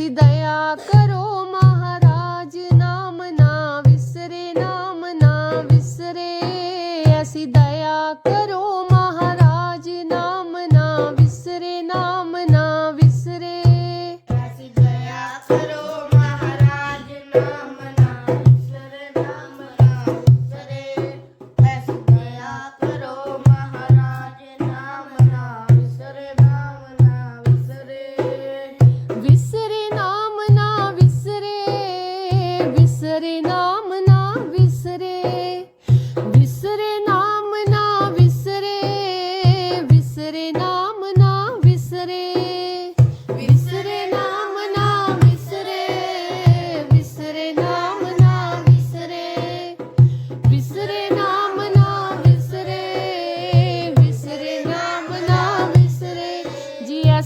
ਐਸੀ ਦਇਆ ਕਰੋ।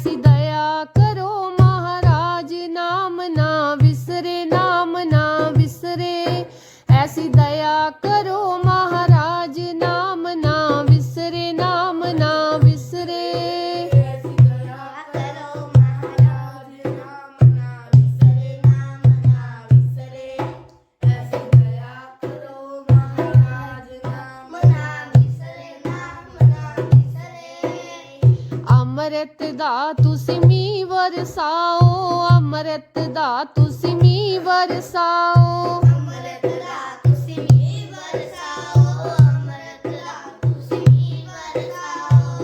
всегда. ਦਾ ਤੁਸੀਂ ਮੀਂਹ ਵਰਸਾਓ ਅਮਰਤ ਦਾ ਤੁਸੀਂ ਮੀਂਹ ਵਰਸਾਓ।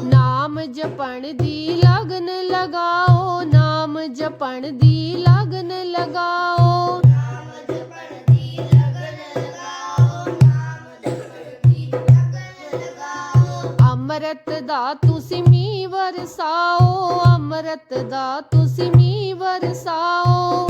ਨਾਮ ਜਪਣ ਦੀ ਲਗਨ ਲਗਾਓ ਨਾਮ ਜਪਣ ਦੀ ਲਗਨ ਲਗਾਓ। ਨਾਮ ਜਪਣ ਦੀ ਲਗਨ ਲਗਾਓ ਨਾਮ ਜਪਣ ਦੀ ਲਗਨ ਲਗਾਓ। ਅਮਰਤ ਦਾ ਵਰਸਾਓ ਅੰਮ੍ਰਿਤ ਦਾ ਤੁਸੀਂ ਮੀ ਵਰਸਾਓ।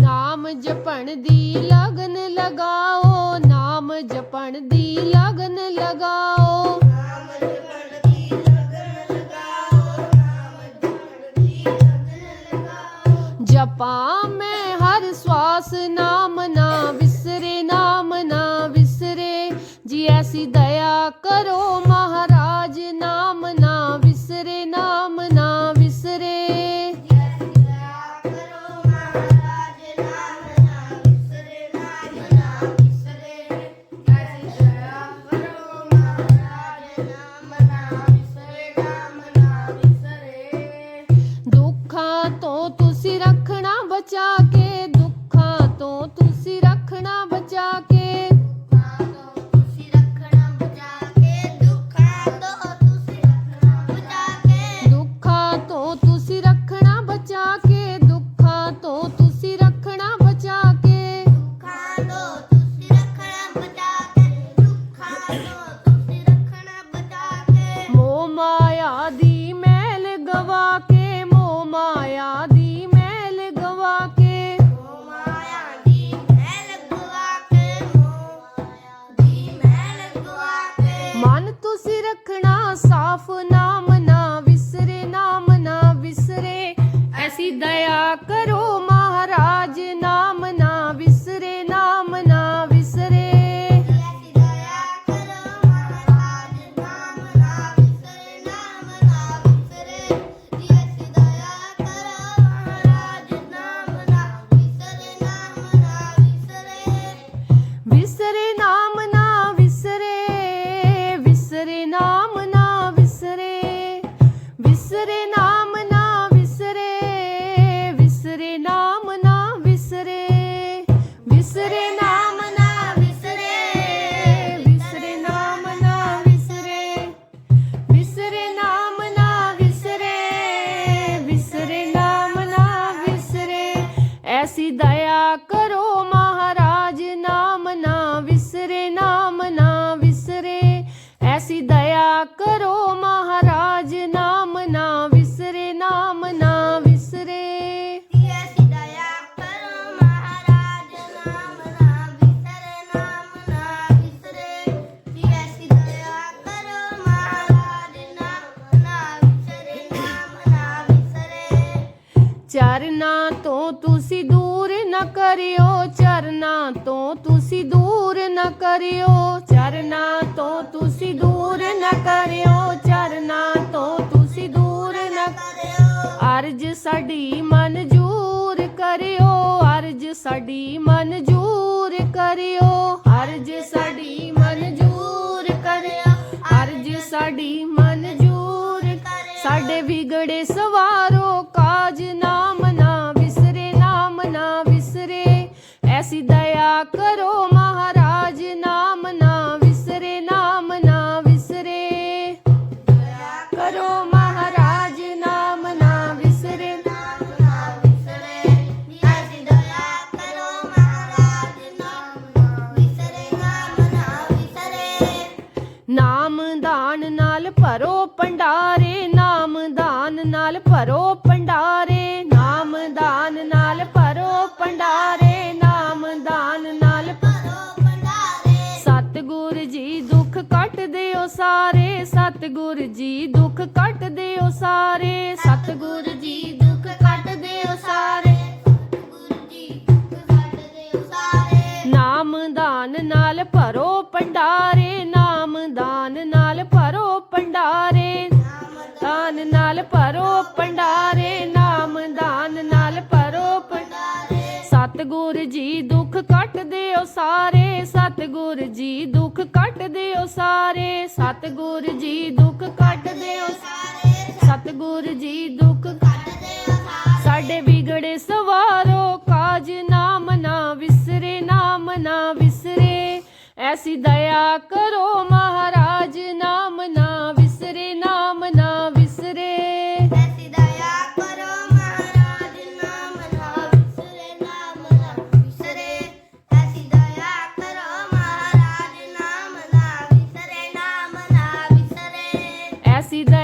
ਨਾਮ ਜਪਣ ਦੀ ਲਗਨ ਲਗਾਓ ਨਾਮ ਜਪਣ ਦੀ ਲਗਨ ਲਗਾਓ। ਨਾਮ ਜਪਣ ਦੀ ਲਗਨ ਲਗਾਓ ਨਾਮ ਜਪਣ ਦੀ ਲਗਨ ਲਗਾਓ। ਜਪਾਂ ਦਇਆ ਕਰੋ ਮਹਾਰਾਜ ਨਾਮ Monetize ਦਇਆ ਕਰੋ ਮਹਾਰਾਜ ਨਾਮ ਨਾ ਵਿਸਰੇ ਨਾਮ ਨਾ ਵਿਸਰੇ। ਐਸੀ ਦਇਆ ਕਰੋ ਮਹਾਰਾਜ ਨਾਮ ਨਾ ਵਿਸਰੇ ਨਾਮ ਨਾ ਵਿਸਰੇ। ਐਸੀ ਦਇਆ ਕਰੋ ਮਹਾਰਾਜ ਨਾਮ ਨਾ ਵਿਸਰੇ ਨਾਮ ਨਾ ਵਿਸਰੇ। ਚਰਨਾਂ ਤੋਂ ਤੁਸੀਂ ਦੂਰ ਨਾ ਕਰਿਓ ਚਰਨਾਂ ਤੋਂ ਤੁਸੀਂ ਦੂਰ ਨਾ ਕਰਿਓ। ਚਰਨਾਂ ਤੋਂ ਸਾਡੀ ਮਨਜੂਰ ਕਰਿਓ, ਅਰਜ ਸਾਡੀ ਮਨਜੂਰ ਕਰਿਓ। ਅਰਜ ਸਾਡੀ ਮਨਜੂਰ ਕਰਿਓ ਅਰਜ ਸਾਡੀ ਮਨਜੂਰ ਸਾਡੇ ਵਿਗੜੇ ਸਵਾਰੋ, ਕਾਜ ਨਾਮ ਨਾ ਵਿਸਰੇ, ਨਾਮ ਨਾ ਵਿਸਰੇ। ਐਸੀ ਦਇਆ ਕਰੋ ਮਹਾਰਾਜ, ਨਾਮ ਨਾ ਵਿਸਰੇ, ਨਾਮ ਨਾ ਵਿਸਰੇ। ਕਰੋ ਭਰੋ ਪੰਡਾਰੇ ਨਾਮ ਦਾਨ ਨਾਲ ਭਰੋ ਭੰਡਾਰੇ, ਨਾਮ ਦਾਨ ਨਾਲ ਭਰੋ ਪੰਡਾਰੇ ਨਾਮ ਦਾਨ ਨਾਲ ਕਰੋ ਭੰਡਾਰੇ। ਸਤਿਗੁਰ ਜੀ ਦੁੱਖ ਕੱਟ ਦਿਓ ਸਾਰੇ, ਸਤਿਗੁਰ ਜੀ ਦੁੱਖ ਕੱਟ ਦਿਓ ਸਾਰੇ, ਸਤਿਗੁਰ ਜੀ ਦਾਨ ਨਾਲ ਭਰੋ ਪੰਡਾਰੇ ਨਾਮ ਦਾਨ ਨਾਲ ਭਰੋ ਪੰਡਾਰੇ ਸਤਿਗੁਰ ਜੀ ਦੁੱਖ ਕੱਟ ਦਿਓ ਸਾਰੇ, ਸਤਿਗੁਰ ਜੀ ਦੁੱਖ ਕੱਟ ਦਿਓ ਸਾਰੇ, ਸਤਿਗੁਰ ਜੀ ਦੁੱਖ ਕੱਟ ਦਿਓ ਸਾਰੇ, ਸਤਿਗੁਰ ਜੀ ਦੁੱਖ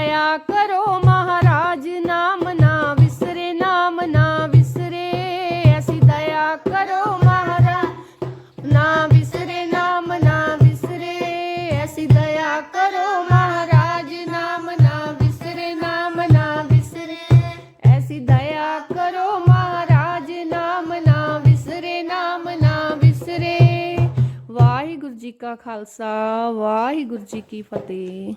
ਐਸੀ ਦਇਆ ਕਰੋ ਮਹਾਰਾਜ, ਨਾਮ ਨਾ ਵਿਸਰੇ, ਨਾਮ ਨਾ ਵਿਸਰੇ। ਐਸੀ ਦਇਆ ਕਰੋ ਮਹਾਰਾਜ ਨਾ ਵਿਸਰੇ, ਨਾਮ ਨਾ ਵਿਸਰੇ। ਐਸੀ ਦਇਆ ਕਰੋ ਮਹਾਰਾਜ, ਨਾਮ ਨਾ ਵਿਸਰੇ, ਨਾਮ ਨਾ ਵਿਸਰੇ। ਐਸੀ ਦਇਆ ਕਰੋ ਮਹਾਰਾਜ, ਨਾਮ ਨਾ ਵਿਸਰੇ, ਨਾਮ ਨਾ ਵਿਸਰੇ। ਵਾਹਿਗੁਰੂ ਜੀ ਕਾ ਖਾਲਸਾ, ਵਾਹਿਗੁਰੂ ਜੀ ਕੀ ਫਤਿਹ।